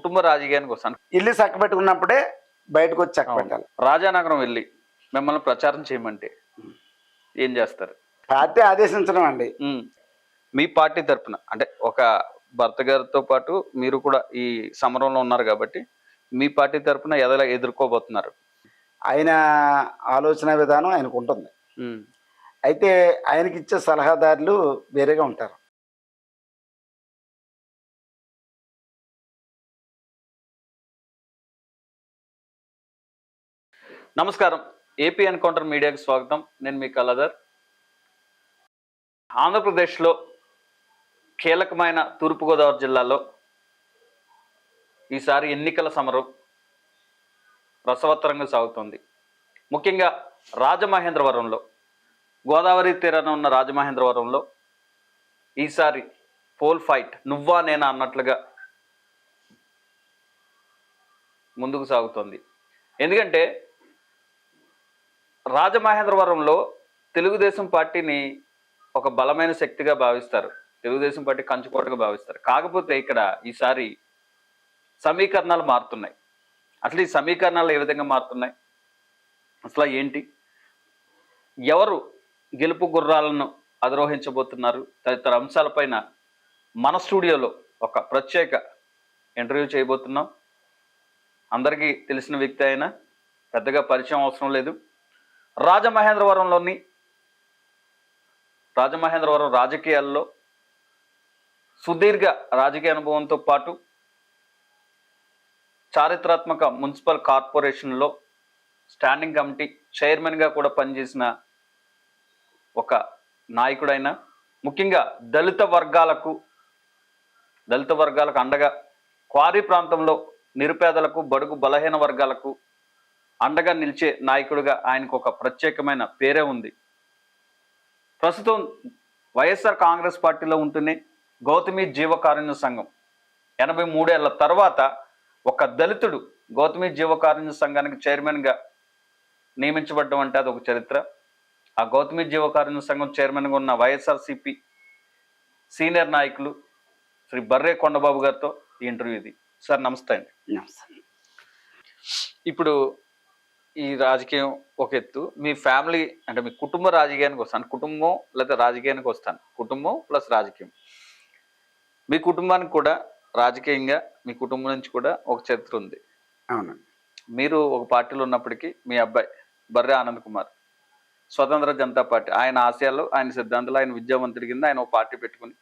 కుటుంబ రాజకీయానికి వస్తాను. ఇల్లు చక్క పెట్టుకున్నప్పుడే బయటకు వచ్చి చక్క పెట్టాలి. రాజానగరం వెళ్ళి మిమ్మల్ని ప్రచారం చేయమంటే ఏం చేస్తారు? పార్టీ ఆదేశించడం అండి. మీ పార్టీ తరపున అంటే ఒక భర్త గారితో పాటు మీరు కూడా ఈ సమరంలో ఉన్నారు కాబట్టి మీ పార్టీ తరపున ఎదలా ఎదుర్కోబోతున్నారు? ఆయన ఆలోచన విధానం ఆయనకు ఉంటుంది. అయితే ఆయనకి ఇచ్చే సలహాదారులు వేరేగా ఉంటారు. నమస్కారం. ఏపీ ఎన్కౌంటర్ మీడియాకి స్వాగతం. నేను మీ కలదర్ ఆంధ్రప్రదేశ్లో కీలకమైన తూర్పుగోదావరి జిల్లాలో ఈసారి ఎన్నికల సమరం రసవత్తరంగా సాగుతోంది. ముఖ్యంగా రాజమహేంద్రవరంలో గోదావరి తీరాన ఉన్న రాజమహేంద్రవరంలో ఈసారి పోల్ ఫైట్ నువ్వా నేనా అన్నట్లుగా ముందుకు సాగుతోంది. ఎందుకంటే రాజమహేంద్రవరంలో తెలుగుదేశం పార్టీని ఒక బలమైన శక్తిగా భావిస్తారు. తెలుగుదేశం పార్టీ కంచుకోటగా భావిస్తారు. కాకపోతే ఇక్కడ ఈసారి సమీకరణాలు మారుతున్నాయి. అసలు ఈ సమీకరణాలు ఏ విధంగా మారుతున్నాయి? అసలు ఏంటి? ఎవరు గెలుపు గుర్రాలను అధిరోహించబోతున్నారు? తదితర అంశాలపైన మన స్టూడియోలో ఒక ప్రత్యేక ఇంటర్వ్యూ చేయబోతున్నాం. అందరికీ తెలిసిన వ్యక్తి అయినా పెద్దగా పరిచయం అవసరం లేదు. రాజమహేంద్రవరంలోని రాజమహేంద్రవరం రాజకీయాల్లో సుదీర్ఘ రాజకీయ అనుభవంతో పాటు చారిత్రాత్మక మున్సిపల్ కార్పొరేషన్లో స్టాండింగ్ కమిటీ చైర్మన్గా కూడా పనిచేసిన ఒక నాయకుడైన ముఖ్యంగా దళిత వర్గాలకు దళిత వర్గాలకు అండగా క్వారీ ప్రాంతంలో నిరుపేదలకు బడుగు బలహీన వర్గాలకు అండగా నిలిచే నాయకుడిగా ఆయనకు ఒక ప్రత్యేకమైన పేరే ఉంది. ప్రస్తుతం వైఎస్ఆర్ కాంగ్రెస్ పార్టీలో ఉంటూనే గౌతమి జీవకారుణ్య సంఘం. ఎనభై మూడేళ్ళ తర్వాత ఒక దళితుడు గౌతమి జీవకారుణ్య సంఘానికి చైర్మన్గా నియమించబడ్డం అంటే అది ఒక చరిత్ర. ఆ గౌతమి జీవకారుణ్య సంఘం చైర్మన్గా ఉన్న వైఎస్ఆర్సిపి సీనియర్ నాయకులు శ్రీ బర్రే కొండబాబు గారితో ఈ ఇంటర్వ్యూ ఇది. సార్ నమస్తే అండి. ఇప్పుడు ఈ రాజకీయం ఒక ఎత్తు. మీ ఫ్యామిలీ అంటే మీ కుటుంబ రాజకీయానికి వస్తాను. కుటుంబం లేదా రాజకీయానికి వస్తాను. కుటుంబం ప్లస్ రాజకీయం. మీ కుటుంబానికి కూడా రాజకీయంగా మీ కుటుంబం నుంచి కూడా ఒక చరిత్ర ఉంది. అవును మీరు ఒక పార్టీలో ఉన్నప్పటికీ మీ అబ్బాయి బర్రె ఆనంద్ కుమార్. స్వతంత్ర జనతా పార్టీ. ఆయన ఆశయాలు ఆయన సిద్ధాంతాలు ఆయన విద్యావంతుడి కింద ఆయన ఒక పార్టీ పెట్టుకుని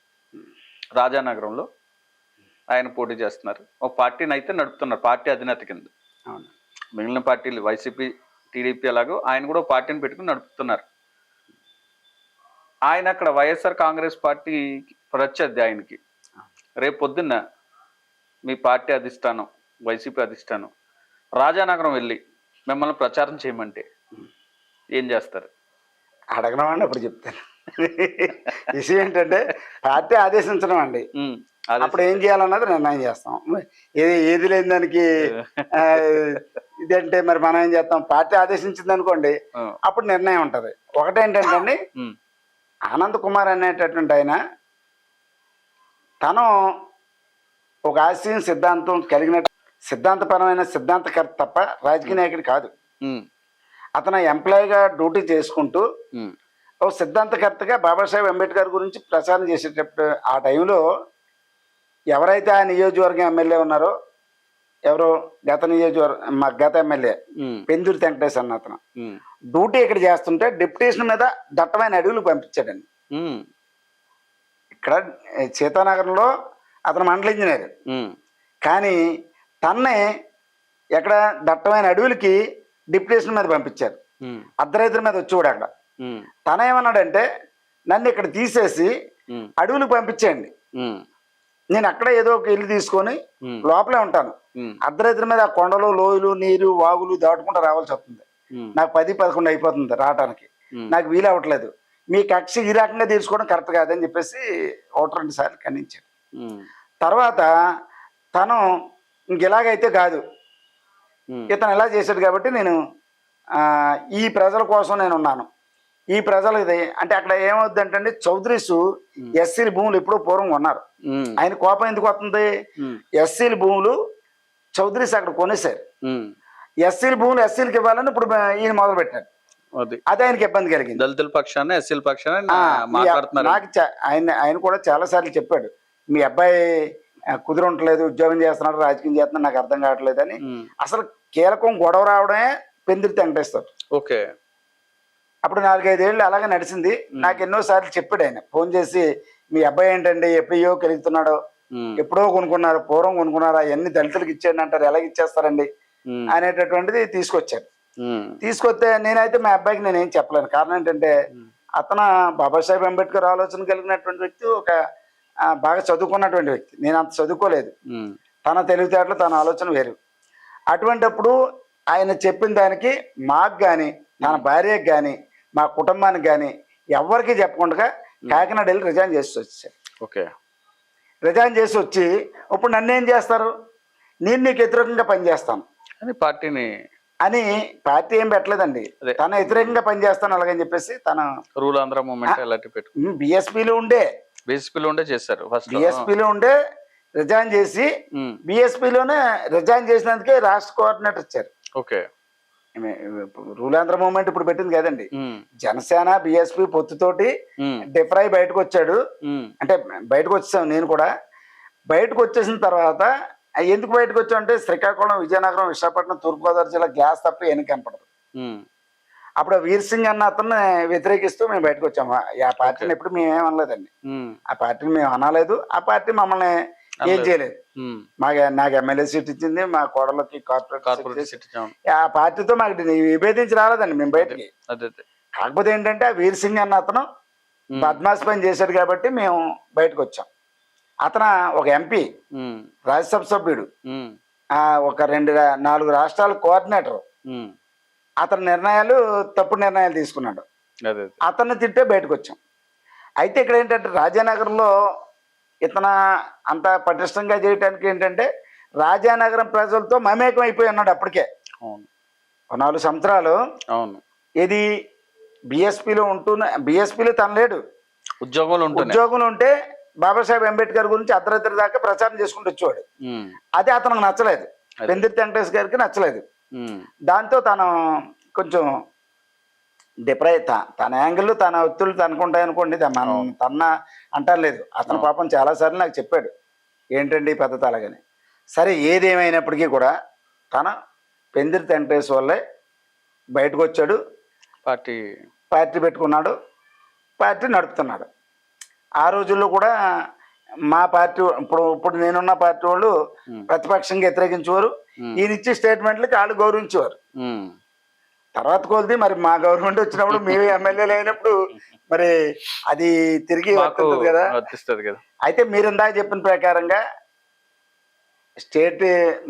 రాజానగరంలో ఆయన పోటీ చేస్తున్నారు. ఒక పార్టీని అయితే నడుపుతున్నారు. పార్టీ అధినేత కింద. అవును. మిగిలిన పార్టీలు వైసీపీ టీడీపీ అలాగో ఆయన కూడా పార్టీని పెట్టుకుని నడుపుతున్నారు. ఆయన అక్కడ వైఎస్ఆర్ కాంగ్రెస్ పార్టీ ప్రత్యర్థి ఆయనకి. రేపు పొద్దున్న మీ పార్టీ అధిష్టానం వైసీపీ అధిష్టానం రాజానగరం వెళ్ళి మిమ్మల్ని ప్రచారం చేయమంటే ఏం చేస్తారు? అడగడం అండి అప్పుడు చెప్తాను. విషయం ఏంటంటే పార్టీ ఆదేశించడం అండి. అప్పుడు ఏం చేయాలన్నది నిర్ణయం చేస్తాం. ఏది ఏది లేని దానికి ఇదంటే మరి మనం ఏం చేస్తాం? పార్టీ ఆదేశించింది అనుకోండి అప్పుడు నిర్ణయం ఉంటది. ఒకటేంటంటే అండి ఆనంద్ కుమార్ అనేటటువంటి ఆయన తను ఒక ఆశయం సిద్ధాంతం కలిగిన సిద్ధాంతపరమైన సిద్ధాంతకర్త తప్ప రాజకీయ నాయకుడు కాదు. అతను ఎంప్లాయీగా డ్యూటీ చేసుకుంటూ ఒక సిద్ధాంతకర్తగా బాబాసాహెబ్ అంబేద్కర్ గురించి ప్రచారం చేసేటప్పుడు ఆ టైంలో ఎవరైతే ఆ నియోజకవర్గం ఎమ్మెల్యే ఉన్నారో ఎవరో గత నియోజకవర్గం మా గత ఎమ్మెల్యే పెందురు వెంకటేష్ అన్న అతను. డ్యూటీ ఇక్కడ చేస్తుంటే డిప్యుటేషన్ మీద దట్టమైన అడవులు పంపించాడండి. ఇక్కడ సీతానగరంలో అతను మండల ఇంజనీర్. కానీ తన్నే ఎక్కడ దట్టమైన అడవులకి డిప్యుటేషన్ మీద పంపించారు. అర్ధరైతుల మీద వచ్చేవాడు అక్కడ. తన ఏమన్నాడంటే నన్ను ఇక్కడ తీసేసి అడవులకు పంపించేయండి. నేను అక్కడ ఏదో ఒక ఇల్లు తీసుకొని లోపలే ఉంటాను. ఉమ్, అర్ధరైతుల మీద ఆ కొండలు లోయలు నీరు వాగులు దాటుకుంటూ రావాల్సి వస్తుంది. నాకు పది పదకొండు అయిపోతుంది రావడానికి నాకు వీలు అవ్వట్లేదు. మీ కక్ష ఈ రకంగా తీసుకోవడం కరెక్ట్ కాదని చెప్పేసి ఒకటి రెండు సార్లు ఖండించాడు. తర్వాత తను ఇంక ఇలాగైతే కాదు. ఇతను ఎలా చేశాడు కాబట్టి నేను ఈ ప్రజల కోసం నేను ఉన్నాను. ఈ ప్రజలు ఇది అంటే అక్కడ ఏమవుద్దంటే చౌదరీస్ ఎస్సీల భూములు ఎప్పుడో పూర్వం ఉన్నారు. ఆయన కోపం ఎందుకు వస్తుంది? ఎస్సీల భూములు చౌదరీస్ అక్కడ కొనేశారు. ఎస్సీల భూములు ఎస్సీలకు ఇవ్వాలని ఇప్పుడు ఈయన మొదలు పెట్టారు అది ఆయనకి ఇబ్బంది కలిగింది. దళితుల పక్షాన ఎస్సీల పక్షాన నాకు ఆయన ఆయన కూడా చాలా సార్లు చెప్పాడు. మీ అబ్బాయి కుదురుంటలేదు ఉద్యోగం చేస్తున్నాడు రాజకీయం చేస్తున్నాడు నాకు అర్థం కావట్లేదు అని. అసలు కీలకం గొడవ రావడమే పెందిరి వెంకటేశ్వర్ ఓకే. అప్పుడు నాలుగైదేళ్ళు అలాగే నడిచింది. నాకు ఎన్నో సార్లు చెప్పాడు ఆయన. ఫోన్ చేసి మీ అబ్బాయి ఏంటండి? ఎప్పుడో కలుగుతున్నాడో. ఎప్పుడో కొనుక్కున్నారు పూర్వం కొనుక్కున్నారు అవన్నీ దళితులకు ఇచ్చేయండి అంటారు ఎలా ఇచ్చేస్తారండి? అనేటటువంటిది తీసుకొచ్చారు. ఉమ్, తీసుకొస్తే నేనైతే మా అబ్బాయికి నేను ఏం చెప్పలేను. కారణం ఏంటంటే అతను బాబాసాహెబ్ అంబేద్కర్ ఆలోచన కలిగినటువంటి వ్యక్తి ఒక బాగా చదువుకున్నటువంటి వ్యక్తి. నేను అంత చదువుకోలేదు. తన తెలివితేటలు తన ఆలోచన వేరు. అటువంటప్పుడు ఆయన చెప్పిన దానికి మాకు కానీ తన భార్యకి కానీ మా కుటుంబానికి కానీ ఎవరికి చెప్పకుండా కాకినాడ వెళ్ళి రిజైన్ చేసి వచ్చారు. ఓకే. రిజైన్ చేసి వచ్చి ఇప్పుడు నన్ను ఏం చేస్తారు? నేను నీకు వ్యతిరేకంగా పనిచేస్తాను అని పార్టీని అని పార్టీ ఏం పెట్టలేదండి. తన వ్యతిరేకంగా పనిచేస్తాను అలాగని చెప్పేసి తన రూల్ ఆంధ్ర మూమెంట్ అలాంటి పెట్టు? బిఎస్పీలో ఉండే. బీసీపీలో ఉండే చేశారు ఫస్ట్. బిఎస్పీలో ఉండే రిజైన్ చేసి బిఎస్పీలోనే రిజైన్ చేసినందుకే రాష్ట్ర కోఆర్డినేటర్ ఇచ్చారు ఓకే. రూల్ ఆంధ్ర మూమెంట్ ఇప్పుడు పెట్టింది కదండి. జనసేన బిఎస్పీ పొత్తుతోటి డిఫ్రై బయటకు వచ్చాడు. అంటే బయటకు వచ్చాం నేను కూడా. బయటకు వచ్చేసిన తర్వాత ఎందుకు బయటకు వచ్చాం అంటే శ్రీకాకుళం విజయనగరం విశాఖపట్నం తూర్పుగోదావరి జిల్లా గ్యాస్ తప్ప ఎన్ని కనపడదు. అప్పుడు వీర్ సింగ్ అన్న అతన్ని వ్యతిరేకిస్తూ మేము బయటకు వచ్చాము. ఆ- పార్టీని ఎప్పుడు మేమేం అనలేదండి. ఉమ్, ఆ పార్టీని మేము అనలేదు. ఆ పార్టీ మమ్మల్ని ఏం. చేయలేదు. మాకు నాకు ఎమ్మెల్యే సీట్ ఇచ్చింది మా కోడలకి కార్పొరేట్ సీట్ ఆ పార్టీతో మాకు విభేదించి రాలేదండి మేము బయటికి. కాకపోతే ఏంటంటే ఆ వీర్ సింగ్ అన్న అతను ఉమ్, బద్మాస్ పని చేశాడు కాబట్టి మేము బయటకు వచ్చాం. అతను ఒక ఎంపీ రాజ్యసభ సభ్యుడు. ఒక రెండు నాలుగు రాష్ట్రాల కోఆర్డినేటర్. అతని నిర్ణయాలు తప్పుడు నిర్ణయాలు తీసుకున్నాడు. అతన్ని తిట్టే బయటకు వచ్చాం. అయితే ఇక్కడ ఏంటంటే రాజానగరంలో ఇతను అంత పటిష్టంగా చేయడానికి ఏంటంటే రాజానగరం ప్రజలతో మమేకం అయిపోయి ఉన్నాడు అప్పటికే. నాలుగు సంవత్సరాలు అవును. ఇది బిఎస్పీలో ఉంటూనే బిఎస్పీలో తన లేడు. ఉద్యోగాలు ఉద్యోగంలో ఉంటే బాబాసాహెబ్ అంబేద్కర్ గురించి అర్ధరాత్రి దాకా ప్రచారం చేసుకుంటూ వచ్చేవాడు. అది అతనికి నచ్చలేదు. అదే. పెందిర్తి వెంకటేష్ గారికి నచ్చలేదు. దాంతో తను కొంచెం డిప్రై తన యాంగిల్ తన ఒత్తులు తనుకుంటాయి అనుకోండి మనం. తన్న అంటలేదు అతను అవును. పాపం చాలాసార్లు నాకు చెప్పాడు. ఏంటండి ఈ పద్ధతి అలాగని. సరే ఏదేమైనప్పటికీ కూడా తన పెందిర్తి వెంకటేష్ వల్లే బయటకు వచ్చాడు పార్టీ పార్టీ పెట్టుకున్నాడు. పార్టీ నడుపుతున్నాడు. ఆ రోజుల్లో కూడా మా పార్టీ ఇప్పుడు ఇప్పుడు నేనున్న పార్టీ వాళ్ళు ప్రతిపక్షంగా వ్యతిరేకించేవారు. ఈయన ఇచ్చే స్టేట్మెంట్లకి వాళ్ళు గౌరవించేవారు. తర్వాత కొలిది మరి మా గవర్నమెంట్ వచ్చినప్పుడు మేము ఎమ్మెల్యేలు అయినప్పుడు మరి అది తిరిగి కదా. వర్తిస్తుంది కదా. అయితే మీరు ఇందాక చెప్పిన ప్రకారంగా స్టేట్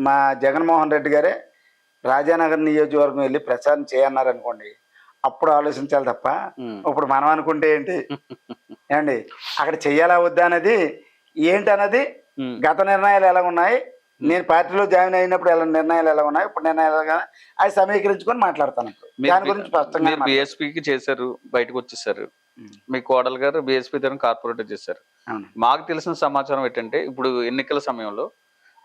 మా జగన్మోహన్ రెడ్డి గారే రాజానగర్ నియోజకవర్గం వెళ్ళి ప్రచారం చేయన్నారు అనుకోండి అప్పుడు ఆలోచించాలి తప్ప ఇప్పుడు మనం అనుకుంటే ఏంటి? ఏమండి? అక్కడ చెయ్యాలా వద్దా అనేది ఏంటి అన్నది. గత నిర్ణయాలు ఎలా ఉన్నాయి? నేను పార్టీలో జాయిన్ అయినప్పుడు ఎలా నిర్ణయాలు ఎలా ఉన్నాయి ఇప్పుడు నిర్ణయాలు అవి సమీకరించుకొని మాట్లాడతాను దాని గురించి స్పష్టంగా బిఎస్పీకి చేశారు బయటకు వచ్చేసారు. మీ కోడలు గారు బిఎస్పీ తరఫున కార్పొరేటర్ చేశారు. మాకు తెలిసిన సమాచారం ఏంటంటే ఇప్పుడు ఎన్నికల సమయంలో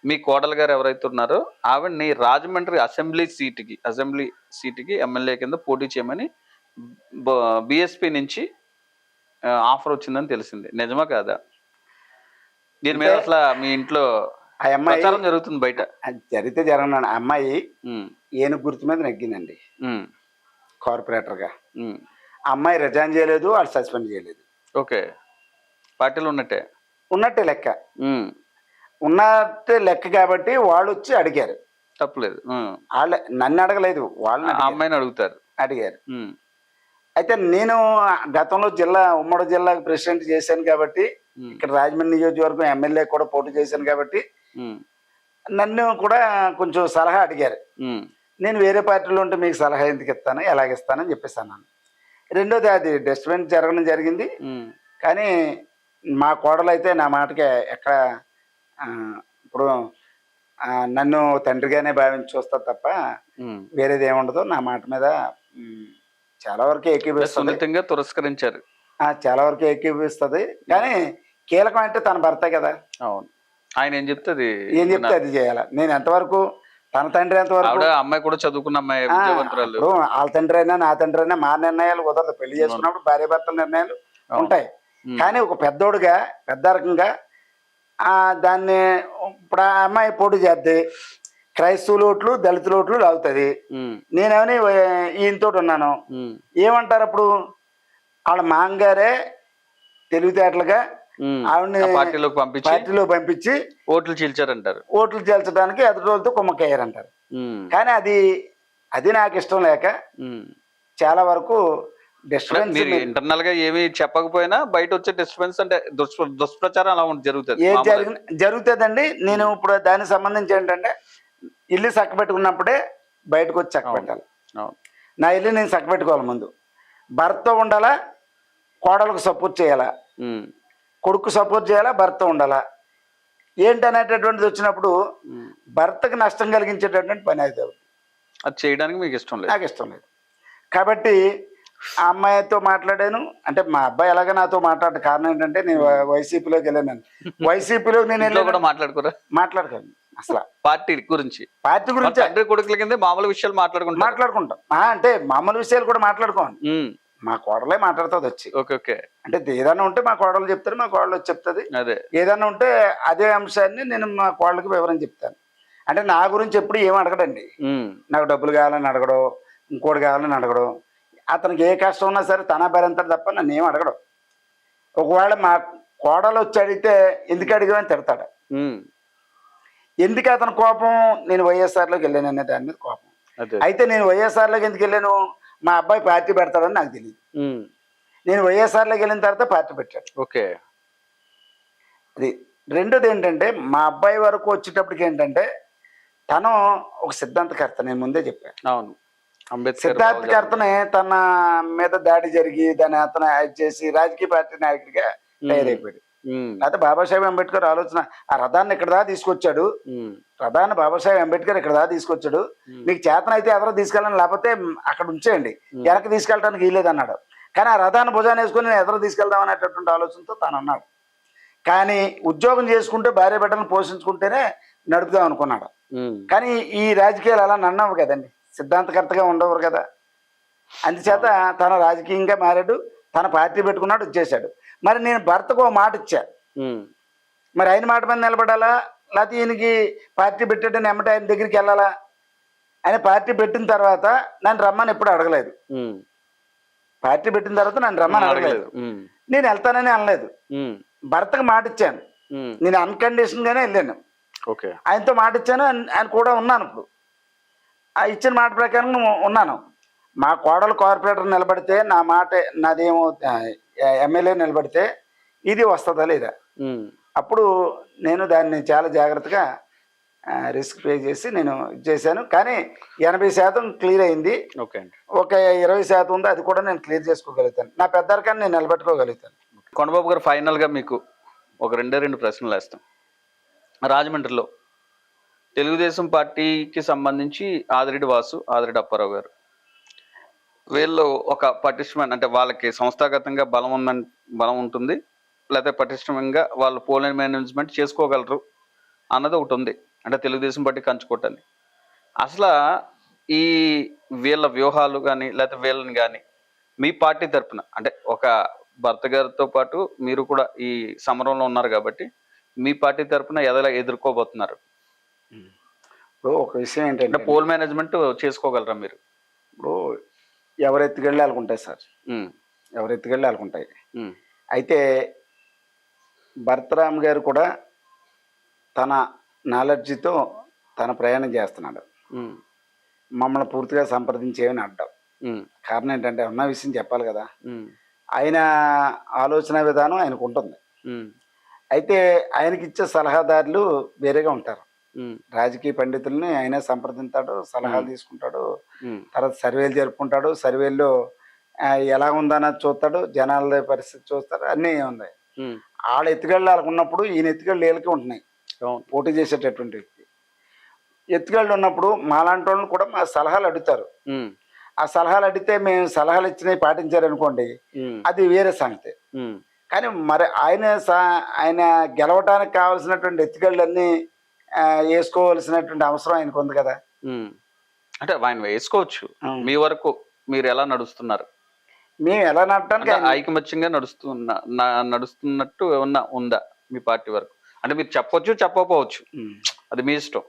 మీ కోడలు గారు ఎవరైతే ఉన్నారో ఆవిడని రాజమండ్రి అసెంబ్లీ సీటుకి అసెంబ్లీ సీటుకి ఎమ్మెల్యే కింద పోటీ చేయమని బిఎస్పీ నుంచి ఆఫర్ వచ్చిందని తెలిసింది. నిజమా కాదా? దీని మీద అసలు మీ ఇంట్లో ఆ అమ్మాయి ప్రచారం జరుగుతుంది బయట. అది జరిగితే జరగను ఆ అమ్మాయి ఏనుగు గుర్తు మీద నెగ్గిందండి. కార్పొరేటర్గా. అమ్మాయి రిజైన్ చేయలేదు వాళ్ళు సస్పెండ్ చేయలేదు. ఓకే. పార్టీలో ఉన్నట్టే. ఉన్నట్టే లెక్క. ఉన్నట్టే లెక్క కాబట్టి వాళ్ళు వచ్చి అడిగారు. తప్పలేదు. వాళ్ళ నన్ను అడగలేదు వాళ్ళని. అమ్మాయిని అడుగుతారు. అడిగారు. అయితే నేను గతంలో జిల్లా ఉమ్మడి జిల్లాకు ప్రెసిడెంట్ చేశాను కాబట్టి ఇక్కడ రాజమండ్రి నియోజకవర్గం ఎమ్మెల్యే కూడా పోటీ చేశాను కాబట్టి నన్ను కూడా కొంచెం సలహా అడిగారు. నేను వేరే పార్టీలో ఉంటే మీకు సలహా ఎందుకు ఇస్తాను ఎలాగ ఇస్తానని చెప్పేసి అన్నాను. రెండోది అది డస్ట్బిన్ జరగడం జరిగింది. కానీ మా కోడలు అయితే నా మాటకి ఎక్కడ ఇప్పుడు నన్ను తండ్రిగానే భావించి చూస్తా తప్ప. వేరేది ఏముండదు. నా మాట మీద చాలా వరకు సున్నితంగా తిరస్కరించారు. చాలా వరకు ఏకీపిస్తుంది కానీ కీలకం అంటే తన భర్త కదా. అవును. ఆయన ఏం చెప్తే అది ఏం చెప్తే అది చేయాలి? నేను ఎంతవరకు తన తండ్రి ఎంతవరకు అమ్మాయి కూడా చదువుకున్న అమ్మాయి వాళ్ళ తండ్రి అయినా నా తండ్రి అయినా మా నిర్ణయాలు కుదరదు. పెళ్ళి చేసుకున్నప్పుడు భార్య భర్తల నిర్ణయాలు. ఉంటాయి. కానీ ఒక పెద్దోడుగా పెద్ద రకంగా ఆ దాన్ని ఇప్పుడు ఆ అమ్మాయి పోటీ చేద్ది. క్రైస్తవుల ఓట్లు దళితుల ఓట్లు లాగుతుంది. నేనేమని ఈయనతో ఉన్నాను. ఏమంటారు అప్పుడు? వాళ్ళ మాంగారే తెలివితేటలుగా. ఆవిడని పార్టీలోకి పంపించి పార్టీలో పంపించి ఓట్లు చీల్చారంటారు. ఓట్లు చేల్చడానికి ఎదుటి వాళ్ళతో కుమ్మక్కయ్యారంటారు కానీ అది అది నాకు ఇష్టం లేక. చాలా వరకు డిస్టర్బెన్స్ ఇంటర్నల్గా ఏమీ చెప్పకపోయినా బయట వచ్చే డిస్టర్బెన్స్ అంటే దుష్ప్ర దుష్ప్రచారం అలా జరుగుతుంది ఏ. జరిగిన జరుగుతుందండి. నేను ఇప్పుడు దానికి సంబంధించి ఏంటంటే ఇల్లు చక్క పెట్టుకున్నప్పుడే బయటకు వచ్చి చక్క అవును. పెట్టాలి. అవును. నా ఇల్లు నేను చక్క పెట్టుకోవాలి ముందు. భర్త ఉండాలా? కోడలకు సపోర్ట్ చేయాలా? కొడుకు సపోర్ట్ చేయాలా భర్త ఉండాలా? ఏంటనేటటువంటిది వచ్చినప్పుడు. భర్తకు నష్టం కలిగించేటటువంటి పని అయితే. అది చేయడానికి మీకు ఇష్టం లేదు. నాకు ఇష్టం లేదు. కాబట్టి ఆ అమ్మాయితో మాట్లాడాను. అంటే మా అబ్బాయి ఎలాగ నాతో మాట్లాడే కారణం ఏంటంటే నేను వైసీపీలోకి వెళ్ళాను వైసీపీలో నేను కూడా మాట్లాడుకోరా? మాట్లాడతాను అసలు. పార్టీ గురించి. పార్టీ గురించి తండ్రి కొడుకుల కింద మామూలు విషయాలు మాట్లాడుకుంటాం. ఆ, అంటే మామూలు విషయాలు కూడా మాట్లాడుకోండి మా కోడలే మాట్లాడుతుంది వచ్చి. Okay okay. అంటే ఏదైనా ఉంటే మా కోడలు చెప్తారు మా కోడలు వచ్చి చెప్తుంది. అదే. ఏదైనా ఉంటే అదే అంశాన్ని నేను మా కోడలకి వివరం చెప్తాను. అంటే నా గురించి ఎప్పుడు ఏం అడగడండి. నాకు డబ్బులు కావాలని అడగడం ఇంకోటి కావాలని అడగడం. అతనికి ఏ కష్టం ఉన్నా సరే తన భరింతాడు తప్ప నన్ను ఏం అడగడం. ఒకవేళ మా కోడలు వచ్చి అడిగితే ఎందుకు అడిగామని తిడతాడు. ఎందుకు అతని కోపం? నేను వైఎస్ఆర్లోకి వెళ్ళాను అనే దాని మీద కోపం. అయితే నేను వైఎస్ఆర్లోకి ఎందుకు వెళ్ళాను? మా అబ్బాయి పార్టీ పెడతాడని నాకు తెలియదు నేను వైఎస్ఆర్లోకి వెళ్ళిన తర్వాత పార్టీ పెట్టాడు. ఓకే. అది రెండోది ఏంటంటే మా అబ్బాయి వరకు వచ్చేటప్పటికి ఏంటంటే తను ఒక సిద్ధాంతకర్త నేను ముందే చెప్పాను. అవును. అంబేద్కర్ సిద్ధాంతకర్తనే తన మీద దాడి జరిగి దాన్ని అతను చేసి రాజకీయ పార్టీ నాయకుడిగా తయారైపోయాడు. అయితే బాబాసాహెబ్ అంబేద్కర్ ఆలోచన ఆ రథాన్ని ఇక్కడ దాకా తీసుకొచ్చాడు. రథాన్ని బాబాసాహెబ్ అంబేద్కర్ ఇక్కడ దాకా తీసుకొచ్చాడు. మీకు చేతన అయితే ఎవరో తీసుకెళ్ళని లేకపోతే అక్కడ ఉంచేయండి. వెనక్కి తీసుకెళ్ళడానికి వీలేదు అన్నాడు కానీ ఆ రథాన్ని భుజాన్ని వేసుకుని నేను ఎదురు తీసుకెళ్దాం అనేటటువంటి ఆలోచనతో తాను అన్నాడు. కానీ ఉద్యోగం చేసుకుంటే భార్య బిడ్డలను పోషించుకుంటేనే నడుపుదాం అనుకున్నాడు. కానీ ఈ రాజకీయాలు అలా నన్నవు కదండి. సిద్ధాంతకర్తగా ఉండవు కదా. అందుచేత తన రాజకీయంగా మారాడు. తన పార్టీ పెట్టుకున్నాడు వచ్చేసాడు మరి నేను భర్తకు ఓ మాట ఇచ్చా. మరి ఆయన మాట మీద నిలబడాలా? లేకపోతే ఈయనకి పార్టీ పెట్టాడని ఎమ్మటే ఆయన దగ్గరికి వెళ్ళాలా? ఆయన పార్టీ పెట్టిన తర్వాత నన్ను రమ్మని ఎప్పుడు అడగలేదు. పార్టీ పెట్టిన తర్వాత నన్ను రమ్మని అడగలేదు. నేను వెళ్తానని అనలేదు. భర్తకు మాట ఇచ్చాను. నేను అన్కండిషన్గానే వెళ్ళాను. ఓకే. ఆయనతో మాట ఇచ్చాను. ఆయన ఆయన కూడా ఉన్నాను ఇప్పుడు. ఆ ఇచ్చిన మాట ప్రకారం ఉన్నాను. మా కోడలు కార్పొరేటర్ నిలబడితే నా మాట నాదేమో ఎమ్మెల్యే నిలబడితే ఇది వస్తుందా లేదా? అప్పుడు నేను దాన్ని చాలా జాగ్రత్తగా రిస్క్ పే చేసి నేను చేశాను. కానీ ఎనభై శాతం క్లియర్ అయింది. ఓకే అండి. ఒక ఇరవై శాతం ఉంది అది కూడా నేను క్లియర్ చేసుకోగలుగుతాను. నా పెద్దరికాన్ని నేను నిలబెట్టుకోగలుగుతాను. కొండబాబు గారు ఫైనల్గా మీకు ఒక రెండే రెండు ప్రశ్నలు వేస్తాం. రాజమండ్రిలో తెలుగుదేశం పార్టీకి సంబంధించి ఆదిరెడ్డి వాసు ఆదిరెడ్డి అప్పారావు గారు. వీళ్ళు ఒక పటిష్టమైన అంటే వాళ్ళకి సంస్థాగతంగా బలం ఉందని బలం ఉంటుంది లేకపోతే పటిష్టంగా వాళ్ళు పోలింగ్ మేనేజ్మెంట్ చేసుకోగలరు అన్నది ఒకటి ఉంది. అంటే తెలుగుదేశం పార్టీ కంచుకోవటాన్ని అసలు ఈ వీళ్ళ వ్యూహాలు కానీ లేకపోతే వీళ్ళని కానీ మీ పార్టీ తరపున అంటే ఒక భర్త గారితో పాటు మీరు కూడా ఈ సమరంలో ఉన్నారు కాబట్టి మీ పార్టీ తరపున ఎదలా ఎదుర్కోబోతున్నారు? ఇప్పుడు ఒక విషయం ఏంటంటే పోల్ మేనేజ్మెంట్ చేసుకోగలరా మీరు? ఇప్పుడు ఎవరు ఎత్తుకెళ్ళి వాళ్ళకుంటాయి సార్ ఎవరు ఎత్తుకెళ్ళి వాళ్ళకుంటాయి అయితే భరతరామ్ గారు కూడా తన నాలెడ్జితో తన ప్రయాణం చేస్తున్నాడు. మమ్మల్ని పూర్తిగా సంప్రదించేవని అడ్డం. కారణం ఏంటంటే ఉన్న విషయం చెప్పాలి కదా. ఆయన ఆలోచన విధానం ఆయనకు ఉంటుంది. అయితే ఆయనకి ఇచ్చే సలహాదారులు వేరేగా ఉంటారు. రాజకీయ పండితుల్ని ఆయన సంప్రదింతాడు సలహాలు తీసుకుంటాడు తర్వాత సర్వేలు జరుపుకుంటాడు సర్వేల్లో ఎలా ఉందన్నది చూస్తాడు జనాల పరిస్థితి చూస్తాడు అన్నీ ఉన్నాయి. ఉమ్, వాళ్ళ ఎత్తుగళ్ళు వాళ్ళకు ఉన్నప్పుడు ఈయన ఎత్తుగళ్ళు వీళ్ళకి ఉంటున్నాయి. పోటీ చేసేటటువంటి వ్యక్తి. ఎత్తుగళ్ళు ఉన్నప్పుడు మాలాంటి వాళ్ళని కూడా మా సలహాలు అడుగుతారు. ఆ సలహాలు అడిగితే మేము సలహాలు ఇచ్చినవి పాటించారనుకోండి అది వేరే సంగతి. కానీ మరి ఆయన ఆయన గెలవడానికి కావాల్సినటువంటి ఎత్తుగళ్ళన్నీ వేసుకోవాల్సినటువంటి అవసరం ఆయనకు ఉంది కదా. అంటే ఆయన వేసుకోవచ్చు. మీ వరకు మీరు ఎలా నడుస్తున్నారు? మేము ఎలా నడటానికి ఐకమత్యంగా నడుస్తున్న నడుస్తున్నట్టు ఏమన్నా ఉందా మీ పార్టీ వరకు? అంటే మీరు చెప్పొచ్చు చెప్పకపోవచ్చు. అది మీ ఇష్టం.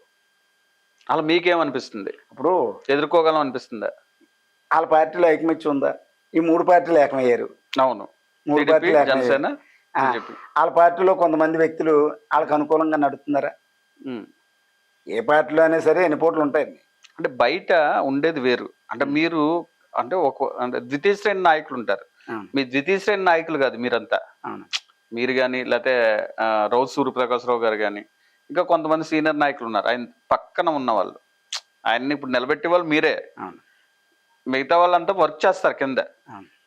అలా మీకేమనిపిస్తుంది? ఇప్పుడు ఎదుర్కోగలం అనిపిస్తుందా? వాళ్ళ పార్టీలో ఐకమత్యం ఉందా? ఈ మూడు పార్టీలు ఏకమయ్యారు. అవును. మూడు పార్టీలు వాళ్ళ పార్టీలో కొంతమంది వ్యక్తులు వాళ్ళకి అనుకూలంగా నడుస్తున్నారా ఉమ్. ఏ పార్టీలో అయినా సరే ఎన్ని పోట్లు ఉంటాయండి అంటే బయట ఉండేది వేరు. అంటే మీరు అంటే ఒక అంటే ద్వితీయ శ్రేణి నాయకులు ఉంటారు. మీ ద్వితీయ శ్రేణి నాయకులు కాదు మీరంతా. మీరు కానీ లేకపోతే రౌత్ సూర్యప్రకాశ్రావు గారు కానీ ఇంకా కొంతమంది సీనియర్ నాయకులు ఉన్నారు. ఆయన పక్కన ఉన్న వాళ్ళు ఆయన్ని ఇప్పుడు నిలబెట్టే వాళ్ళు మీరే. అవును. మిగతా వాళ్ళంతా వర్క్ చేస్తారు కింద.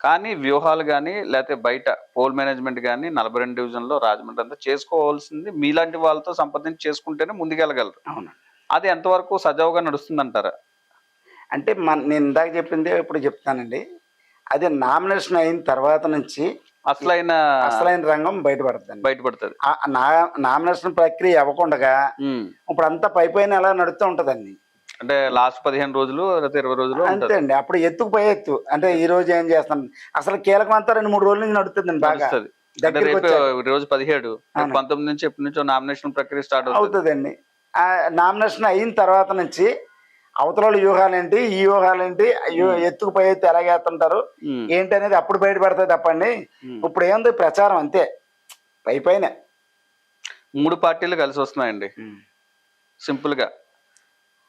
కానీ వ్యూహాలు కానీ లేకపోతే బయట పోల్ మేనేజ్మెంట్ కానీ నలభై రెండు డివిజన్లో రాజమండ్రి అంతా చేసుకోవాల్సింది మీలాంటి వాళ్ళతో సంప్రదించి చేసుకుంటేనే ముందుకెళ్ళగలరు. అవును. అది ఎంతవరకు సజావుగా నడుస్తుందంటారా? అంటే మన నేను ఇందాక చెప్పిందే ఇప్పుడు చెప్తానండి. అది నామినేషన్ అయిన తర్వాత నుంచి అసలైన అసలైన రంగం బయటపడుతుంది. బయటపడుతుంది నా నామినేషన్ ప్రక్రియ అవ్వకుండా ఉమ్. ఇప్పుడు అంతా పై పైన ఎలా నడుస్తూ ఉంటుందండి. అంటే లాస్ట్ పదిహేను రోజులు లేకపోతే ఇరవై రోజులు అంతే అండి. అప్పుడు ఎత్తుకు పై ఎత్తు. అంటే ఈ రోజు ఏం చేస్తాను అసలు కీలకం అంతా రెండు మూడు రోజుల నుంచి నడుస్తుందండి బాగా. అంటే రేపు రోజు పదిహేడు. పంతొమ్మిది నుంచి ఎప్పటి నుంచో నామినేషన్ ప్రక్రియ స్టార్ట్ అవుతుంది. అవుతుందండి. ఆ నామినేషన్ అయిన తర్వాత నుంచి అవతల వ్యూహాలేంటి ఈ వ్యూహాలేంటి అయ్యో ఎత్తుకు పై ఎత్తు ఎలా చేస్తుంటారు ఉమ్. ఏంటి అనేది అప్పుడు బయటపడతాయి తప్పండి. ఇప్పుడు ఏంది ప్రచారం అంతే. పై పైన మూడు పార్టీలు కలిసి వస్తున్నాయండి. సింపుల్గా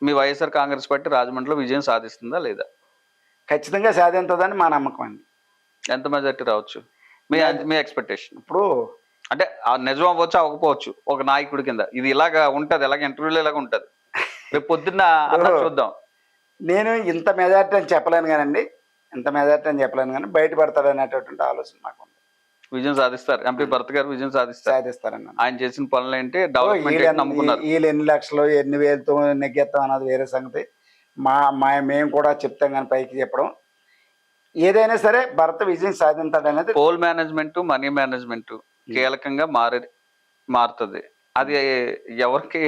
మీ వైఎస్ఆర్ కాంగ్రెస్ పార్టీ రాజమండ్రిలో విజయం సాధిస్తుందా లేదా? ఖచ్చితంగా సాధించదని మా నమ్మకం అండి. ఎంత మెజార్టీ రావచ్చు? మీ మీ ఎక్స్పెక్టేషన్? ఇప్పుడు అంటే ఆ నిజం అవ్వచ్చు అవ్వకపోవచ్చు ఒక నాయకుడి కింద. ఇది ఇలాగా ఉంటది ఇలాగ ఇంటర్వ్యూలో ఇలాగ ఉంటది. రేపు పొద్దున్న అలా చూద్దాం. నేను ఇంత మెజార్టీ అని చెప్పలేను కానండి. ఇంత మెజార్టీ అని చెప్పలేను కానీ బయటపడతాడు అనేటటువంటి ఆలోచన నాకు ఉంది. విజయం సాధిస్తారు. ఎంపీ భరత్ గారు విజయం సాధిస్తారు. సాధిస్తారని ఆయన చేసిన పనులు ఏంటి డెవలప్మెంట్ నమ్ముకున్నారు? వీళ్ళు ఎన్ని లక్షలు ఎన్ని వేలతో నెగ్గెత్తాం అన్నది వేరే సంగతి. మా మా మేము కూడా చెప్తాం కానీ పైకి చెప్పడం. ఏదైనా సరే భర్త విజయం సాధించాడు అనేది పోల్ మేనేజ్మెంట్ మనీ మేనేజ్మెంట్ కీలకంగా మారే మారుతుంది. అది ఎవరికి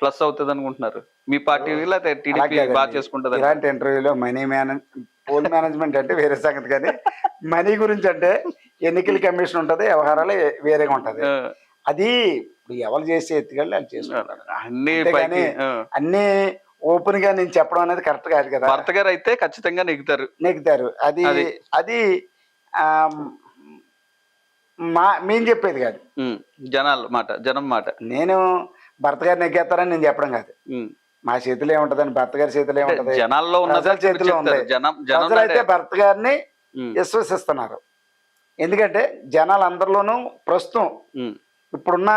ప్లస్ అవుతుంది అనుకుంటున్నారు? మీ పార్టీ లేకపోతే టీడీపీ అలాగే బాగా. చేసుకుంటుంది ఇలాంటి ఇంటర్వ్యూలో మనీ మేనేజ్ పోల్ మేనేజ్మెంట్ అంటే వేరే సంగతి కానీ మనీ గురించి అంటే ఎన్నికల కమిషన్ ఉంటది వ్యవహారాలు వేరేగా ఉంటది అది ఇప్పుడు ఎవరు చేసే ఎత్తుకెళ్ళి వాళ్ళు చేసుకుంటారు అన్ని ఓపెన్గా నేను చెప్పడం అనేది కరెక్ట్ కాదు కదా భర్త గారు అయితే ఖచ్చితంగా నెగ్గుతారు నెగ్గుతారు అది అది. మా మేము చెప్పేది కాదు. జనాలు మాట జనం మాట నేను భర్త గారు నెగ్గేస్తారని నేను చెప్పడం కాదు. మా చేతిలో ఏముంటదని భర్త గారి చేతిలో ఏముంటది జనాల్లో ప్రజల చేతిలో. ఉంది. జనం ప్రజలైతే భర్త గారిని. విశ్వసిస్తున్నారు ఎందుకంటే జనాలు అందరిలోనూ ప్రస్తుతం. ఇప్పుడున్న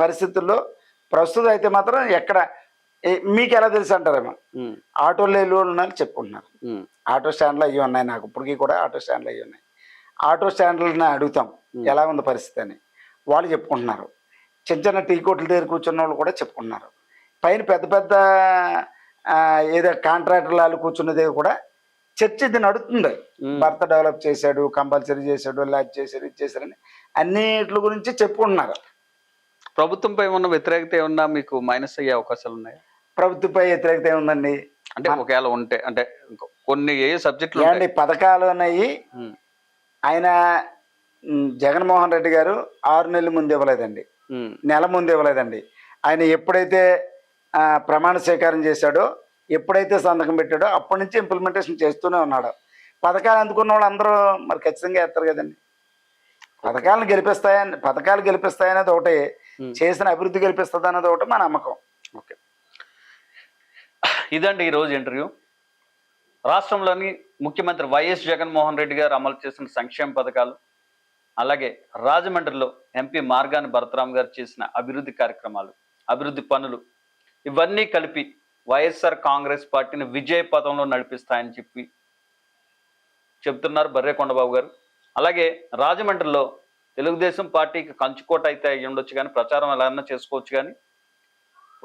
పరిస్థితుల్లో ప్రస్తుతం అయితే మాత్రం ఎక్కడ మీకు ఎలా తెలుసు అంటారేమో. ఆటోలో వెళ్ళి ఉన్నారు చెప్పుకుంటున్నారు. ఆటో స్టాండ్లు అవి ఉన్నాయి నాకు ఇప్పటికీ కూడా ఆటో స్టాండ్లు అవి ఉన్నాయి ఆటో స్టాండ్లను అడుగుతాం. ఎలా ఉంది పరిస్థితి అని వాళ్ళు చెప్పుకుంటున్నారు చిన్న చిన్న టీ కొట్ల దగ్గర కూర్చున్న వాళ్ళు కూడా చెప్పుకుంటున్నారు పైన పెద్ద పెద్ద ఏదో కాంట్రాక్టర్లు వాళ్ళు కూర్చున్న దగ్గర కూడా చర్చ ఇది నడుస్తుంది ఉమ్. భర్త డెవలప్ చేశాడు కంపల్సరీ చేశాడు ఇలా చేశాడు ఇది చేశాడని అన్నిటి గురించి చెప్పుకుంటున్నారు. ప్రభుత్వంపై ఉన్న వ్యతిరేకత ఏమన్నా మీకు మైనస్ అయ్యే అవకాశాలు ఉన్నాయా? ప్రభుత్వపై వ్యతిరేకత ఏముందండి? అంటే ఒకవేళ ఉంటే అంటే కొన్ని ఏ సబ్జెక్టులు ఉంటాయి? పథకాలు ఉమ్. ఆయన జగన్మోహన్ రెడ్డి గారు ఆరు నెలల ముందు ఇవ్వలేదండి. నెల ముందు ఇవ్వలేదండి. ఆయన ఎప్పుడైతే ప్రమాణ స్వీకారం చేశాడో ఎప్పుడైతే సంతకం పెట్టాడో అప్పటి నుంచి ఇంప్లిమెంటేషన్ చేస్తూనే ఉన్నాడు. పథకాలు అందుకున్న వాళ్ళు అందరూ మరి ఖచ్చితంగా వేస్తారు కదండి. పథకాలను గెలిపిస్తాయని పథకాలు గెలిపిస్తాయనేది ఒకటి. చేసిన అభివృద్ధి గెలిపిస్తుంది అన్నది ఒకటి మా నమ్మకం. ఓకే. ఇదండి ఈరోజు ఇంటర్వ్యూ. రాష్ట్రంలోని ముఖ్యమంత్రి వైఎస్ జగన్మోహన్ రెడ్డి గారు అమలు చేసిన సంక్షేమ పథకాలు అలాగే రాజమండ్రిలో ఎంపీ మార్గాని భరతరామ్ గారు చేసిన అభివృద్ధి కార్యక్రమాలు అభివృద్ధి పనులు ఇవన్నీ కలిపి వైఎస్ఆర్ కాంగ్రెస్ పార్టీని విజయ పథంలో నడిపిస్తాయని చెప్పి చెప్తున్నారు బర్రే కొండబాబు గారు. అలాగే రాజమండ్రిలో తెలుగుదేశం పార్టీకి కంచుకోట అయితే అయ్యి ఉండొచ్చు కానీ ప్రచారం ఎలా చేసుకోవచ్చు కానీ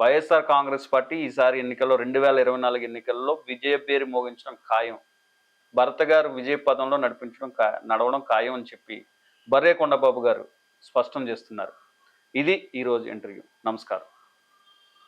వైఎస్ఆర్ కాంగ్రెస్ పార్టీ ఈసారి ఎన్నికల్లో రెండు వేల ఇరవై నాలుగు ఎన్నికల్లో విజయ పేరు మోగించడం ఖాయం. భరత గారు విజయ పదంలో నడిపించడం ఖా నడవడం ఖాయం అని చెప్పి బర్రే కొండబాబు గారు స్పష్టం చేస్తున్నారు. ఇది ఈరోజు ఇంటర్వ్యూ. నమస్కారం.